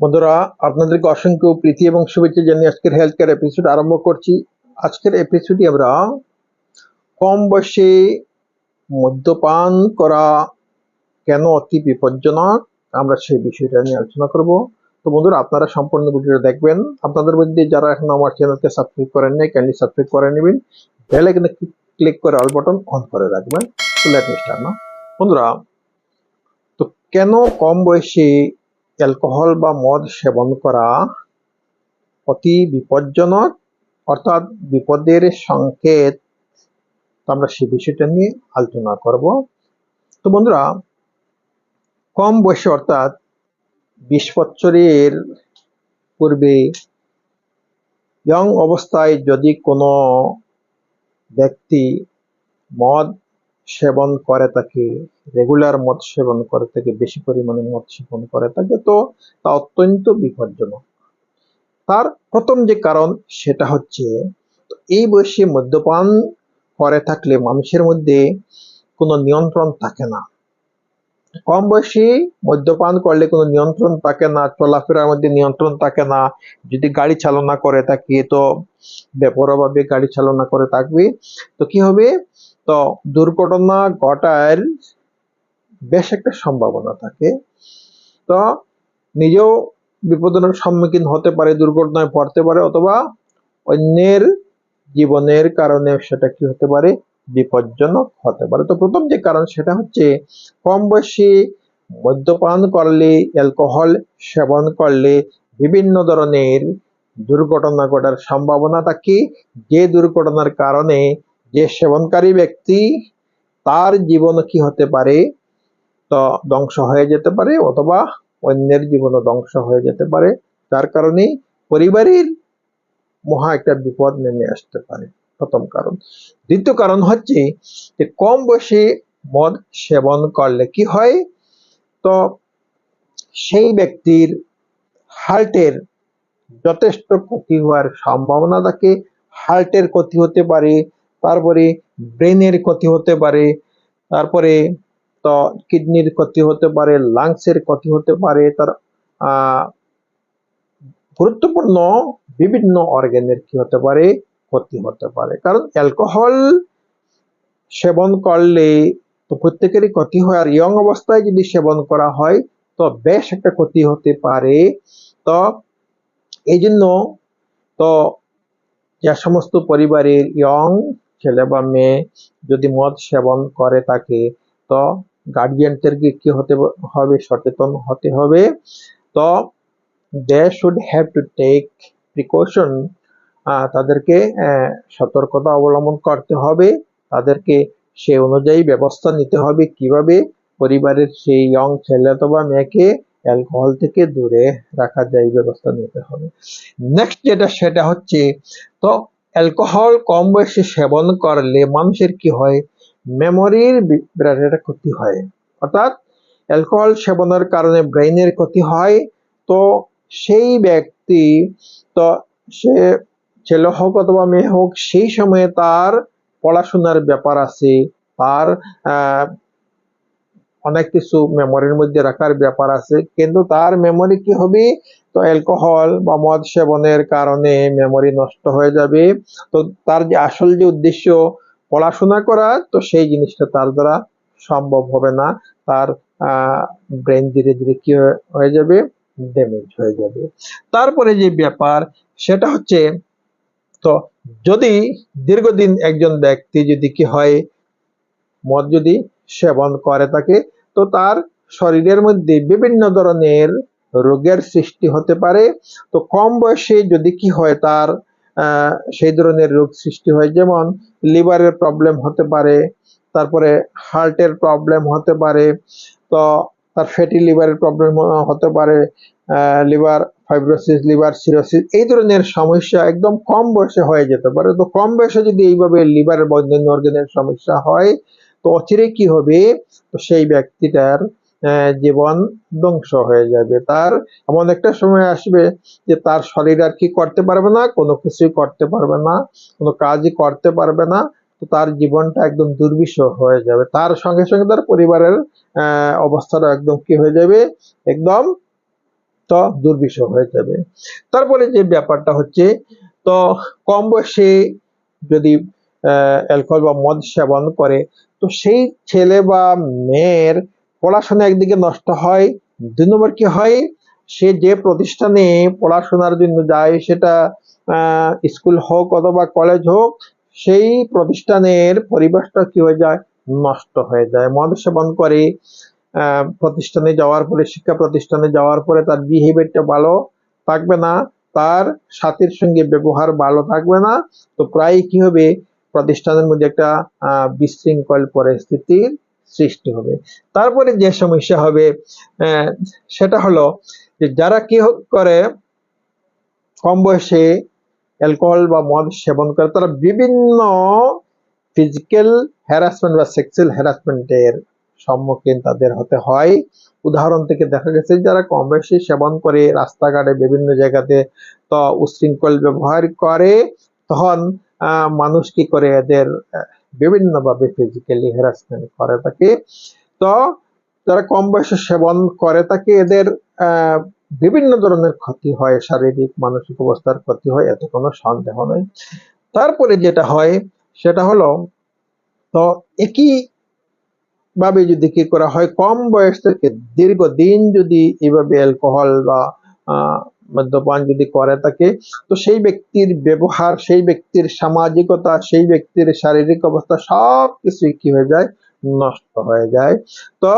বন্ধুরা, আপনাদেরকে অসংখ্য প্রীতি এবং শুভেচ্ছা জানিয়ে আজকের হেলথ কেয়ার এপিসোড আরম্ভ করছি। আজকের এপিসোডে আমরা কম বয়সে মদ্যপান করা কেন অতি বিপজ্জনক? আমরা সেই বিষয়টা নিয়ে আলোচনা করব। তো বন্ধুরা, আপনারা সম্পূর্ণ ভিডিওটা দেখবেন। আপনাদের মধ্যে যারা এখন আমার চ্যানেলকে সাবস্ক্রাইব করেন নাই কাইন্ডলি সাবস্ক্রাইব করে নেবেন। বেল আইকনে ক্লিক করে অল বাটন অন করে রাখবেন। তো লেট না বন্ধুরা, তো কেন কম বয়সে অ্যালকোহল বা মদ সেবন করা অতি বিপজ্জনক, অর্থাৎ বিপদের সংকেত আমরা সে বিষয়টা নিয়ে আলোচনা করব। তো বন্ধুরা, কম বয়সে অর্থাৎ বিশ বছরের পূর্বে ইয়ং অবস্থায় যদি কোনো ব্যক্তি মদ সেবন করে থাকে রেগুলার মদ সেবন করে থাকে বেশি পরিমাণে মদ সেবন করে থাকে তো তা অত্যন্ত বিপজ্জনক। তার প্রথম যে কারণ সেটা হচ্ছে এই বয়সে মদ্যপান করে থাকলে মানুষের মধ্যে কোনো নিয়ন্ত্রণ থাকে না। কম বয়সে মদ্যপান করলে কোনো নিয়ন্ত্রণ থাকে না, চলাফেরার মধ্যে নিয়ন্ত্রণ থাকে না। যদি গাড়ি চালনা করে থাকে, তো বেপরভাবে গাড়ি চালনা করে থাকবে, তো কি হবে? তো দুর্ঘটনা ঘটার বেশ একটা সম্ভাবনা থাকে। তো নিজেও বিপদের সম্মুখীন হতে পারে, দুর্ঘটনায় পড়তে পারে অথবা অন্যের জীবনের কারণে সেটা কি হতে পারে? বিপজ্জনক হতে পারে। তো প্রথম যে কারণ সেটা হচ্ছে কম বয়সী, মদ্যপান করলে, অ্যালকোহল সেবন করলে বিভিন্ন ধরনের দুর্ঘটনা ঘটার সম্ভাবনা থাকে। যে দুর্ঘটনার কারণে যে সেবনকারী ব্যক্তি তার জীবন কি হতে পারে, তো ধ্বংস হয়ে যেতে পারে অথবা অন্যের জীবনও ধ্বংস হয়ে যেতে পারে, যার কারণে পরিবারের মহা একটা বিপদ নেমে আসতে পারে। প্রথম কারণ। দ্বিতীয় কারণ হচ্ছে যে কম বয়সে মদ সেবন করলে কি হয়, তো সেই ব্যক্তির হার্টের যথেষ্ট ক্ষতি হওয়ার সম্ভাবনা থাকে। হার্টের ক্ষতি হতে পারে তারপরে ব্রেনের ক্ষতি হতে পারে, তারপরে তো কিডনির ক্ষতি হতে পারে, লাংসের ক্ষতি হতে পারে, তার গুরুত্বপূর্ণ বিভিন্ন অর্গানের কি হতে পারে, ক্ষতি হতে পারে। কারণ অ্যালকোহল সেবন করলে তো প্রত্যেকেরই ক্ষতি হয়, আর ইয়ং অবস্থায় যদি সেবন করা হয়, তো বেশ একটা ক্ষতি হতে পারে। তো এই জন্য তো যে সমস্ত পরিবারের ইয়ং ছেলে বা মেয়ে যদি মদ সেবন করে থাকে তো গার্জিয়ানদেরকে কি হতে হবে? সচেতন হতে হবে। তো they should have to take precaution তাদেরকে সতর্কতা অবলম্বন করতে হবে। তাদেরকে সে অনুযায়ী ব্যবস্থা নিতে হবে কীভাবে? পরিবারের সেই ইয়ং ছেলে অথবা মেয়েকে অ্যালকোহল থেকে দূরে রাখা যায়, ব্যবস্থা নিতে হবে। নেক্সট যেটা, সেটা হচ্ছে, তো অ্যালকোহল কম বয়সে সেবন করলে মানুষের কি হয়? মেমোরির বিরাট একটা ক্ষতি হয়। অর্থাৎ অ্যালকোহল সেবনের কারণে ব্রেইনের ক্ষতি হয়। তো সেই ব্যক্তি, তো সে ছেলে হোক অথবা মেয়ে হোক, সেই সময়ে তার পড়াশোনার ব্যাপার আছে। তার অনেক কিছু মেমোরির মধ্যে রাখার ব্যাপার আছে। কিন্তু তার মেমোরি কি হবে? তো অ্যালকোহল বা মদ সেবনের কারণে মেমোরি নষ্ট হয়ে যাবে। তো তার যে আসল যে উদ্দেশ্য পড়াশোনা করা, তো সেই জিনিসটা তার দ্বারা সম্ভব হবে না। তার ব্রেন ধীরে ধীরে কি হয়ে যাবে? ড্যামেজ হয়ে যাবে। তারপরে যে ব্যাপার, সেটা হচ্ছে, তো যদি দীর্ঘদিন একজন ব্যক্তি যদি কি হয়, মদ যদি সেবন করে থাকে, তো তার শরীরের মধ্যে বিভিন্ন ধরনের রোগের সৃষ্টি হতে পারে। তো কম বয়সে যদি কি হয় তার সেই ধরনের রোগ সৃষ্টি হয়, যেমন লিভারের প্রবলেম হতে পারে, তারপরে হার্টের প্রবলেম হতে পারে, তো তার ফ্যাটি লিভারের প্রবলেম হতে পারে লিভার ফাইব্রোসিস লিভার সিরোসিস এই ধরনের সমস্যা একদম কম বয়সে হয়ে যেতে পারে। তো কম বয়সে যদি এইভাবে লিভারের বন্ধন অর্গানের সমস্যা হয় তো অচিরে কি হবে? সেই ব্যক্তিটার জীবন ধ্বংস হয়ে যাবে। তার এমন একটা সময় আসবে যে তার শরীর আর কি করতে পারবে না, কোনো কিছুই করতে পারবে না, কোনো কাজই করতে পারবে না, তো তার জীবনটা একদম দুর্বিষহ হয়ে যাবে। তার সঙ্গে সঙ্গে তার পরিবারের অবস্থাটা একদম কি হয়ে যাবে? একদম তো দুর্বিষহ হয়ে যাবে। তারপরে যে ব্যাপারটা হচ্ছে, তো কম বয়সে যদি অ্যালকোহল বা মদ সেবন করে তো সেই ছেলে বা মেয়ের পড়াশোনা একদিকে নষ্ট হয়, দুই নম্বর কি হয়? সে যে প্রতিষ্ঠানে পড়াশোনার জন্য যায়, সেটা স্কুল হোক অথবা কলেজ হোক, সেই প্রতিষ্ঠানের পরিবেশটা কি হয়ে যায়? নষ্ট হয়ে যায়। মদ সেবন করে প্রতিষ্ঠানে যাওয়ার পরে, শিক্ষা প্রতিষ্ঠানে যাওয়ার পরে তার বিহেভিয়ারটা ভালো থাকবে না, তার সাথীর সঙ্গে ব্যবহার ভালো থাকবে না, তো প্রায় কি হবে? প্রতিষ্ঠানের মধ্যে একটা বিশৃঙ্খল পরিস্থিতির সৃষ্টি হবে। তারপরে যে সমস্যা হবে সেটা হলো যে যারা কি করে কম বয়সে অ্যালকোহল বা মদ সেবন করে, তারা বিভিন্ন ফিজিক্যাল হ্যারাসমেন্ট বা সেক্সুয়াল হ্যারাসমেন্টের সম্মুখীন তাদের হতে হয়। উদাহরণ থেকে দেখা গেছে, যারা কম বয়সে সেবন করে, রাস্তাঘাটে বিভিন্ন জায়গাতে তো উশৃঙ্খল ব্যবহার করে, তখন মানুষ কি করে এদের বিভিন্ন ভাবে ফিজিক্যালি হ্যারাসমেন্ট করে থাকে তো যারা কম বয়সে সেবন করে থাকে এদের বিভিন্ন ধরনের ক্ষতি হয়, শারীরিক, মানসিক অবস্থার ক্ষতি হয়, এতে কোনো সন্দেহ নেই। তারপরে যেটা হয়, সেটা হলো, তো একই ভাবে যদি কি করা হয়, কম বয়স থেকে দীর্ঘদিন যদি এভাবে অ্যালকোহল বা মদ্যপান যদি করে থাকে, তো সেই ব্যক্তির ব্যবহার, সেই ব্যক্তির সামাজিকতা, সেই ব্যক্তির শারীরিক অবস্থা সব কিছুই কি হয়ে যায়? নষ্ট হয়ে যায়। তো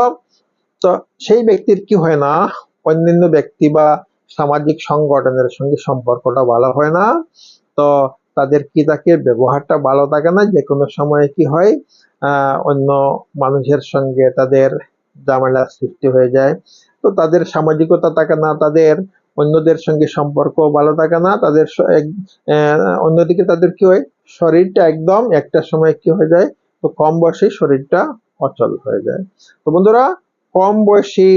তো সেই ব্যক্তির কি হয় না? অন্যান্য ব্যক্তি বা সামাজিক সংগঠনের সঙ্গে সম্পর্কটা ভালো হয় না। তো তাদের কি থাকে? ব্যবহারটা ভালো থাকে না। যে কোনো সময়ে কি হয়? অন্য মানুষের সঙ্গে তাদের ঝামেলা সৃষ্টি হয়ে যায়। তো তাদের সামাজিকতা থাকে না। তাদের অন্যদের সঙ্গে সম্পর্ক ভালো থাকে না, তাদের অন্যদিকে তাদের কি হয়? শরীরটা একদম একটা সময় কি হয়ে যায়? তো কম বয়সে শরীরটা অচল হয়ে যায়। তো বন্ধুরা, কম বয়সী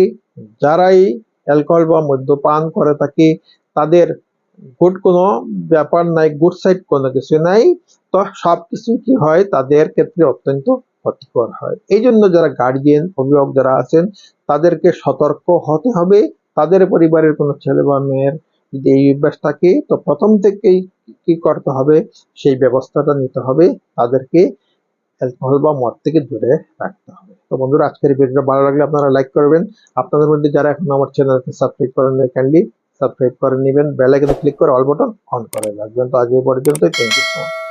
যারাই অ্যালকোহল বা মদ্যপান করে থাকে, তাদের গুড কোনো ব্যাপার নাই গুড সাইড কোনো কিছু নাই। তো সবকিছু কি হয়? তাদের ক্ষেত্রে অত্যন্ত ক্ষতিকর হয়। এই জন্য যারা গার্জিয়ান অভিভাবক যারা আছেন, তাদেরকে সতর্ক হতে হবে। তাদের পরিবারের কোনো ছেলে বা মেয়ের যদি এই অভ্যাস থাকে, তো প্রথম থেকেই কি করতে হবে? সেই ব্যবস্থাটা নিতে হবে। তাদেরকে অ্যালকোহল বা মদ থেকে দূরে রাখতে হবে। তো বন্ধুরা, আজকের ভিডিওটা ভালো লাগলে আপনারা লাইক করবেন। আপনাদের মধ্যে যারা এখন আমার চ্যানেলকে সাবস্ক্রাইব করেন কাইন্ডলি সাবস্ক্রাইব করে নেবেন। বেল ক্লিক করে অল বাটন অন করে রাখবেন। তো আজ এই পর্যন্ত থ্যাংক ইউ সো মাচ